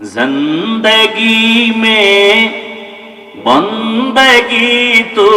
زندگی میں بندگی تو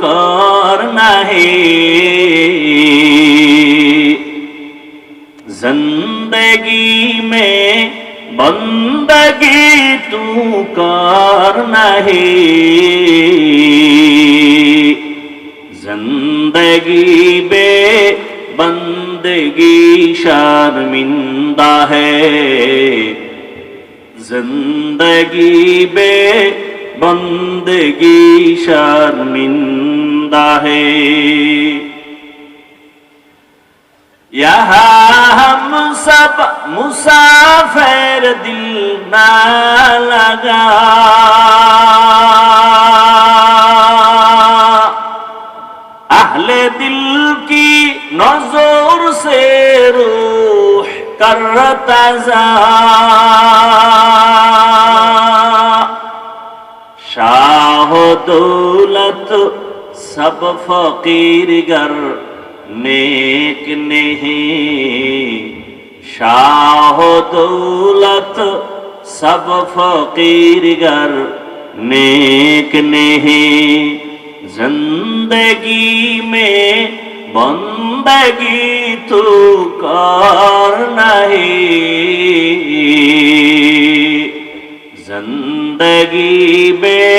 کرنا ہے زندگی میں بندگی تو کرنا ہے زندگی بے بندگی شرمندہ ہے۔ زندگی بے بندگی شرمندہ ہے یہاں ہم سب مسافر دل نہ لگا اہل دل کی نظر سے روح کرتا جا دولت سب فقیر گر نیک نہیں۔ شاہ و دولت سب فقیر گر نیک نہیں۔ زندگی میں بندگی تو کار نہیں۔ زندگی بے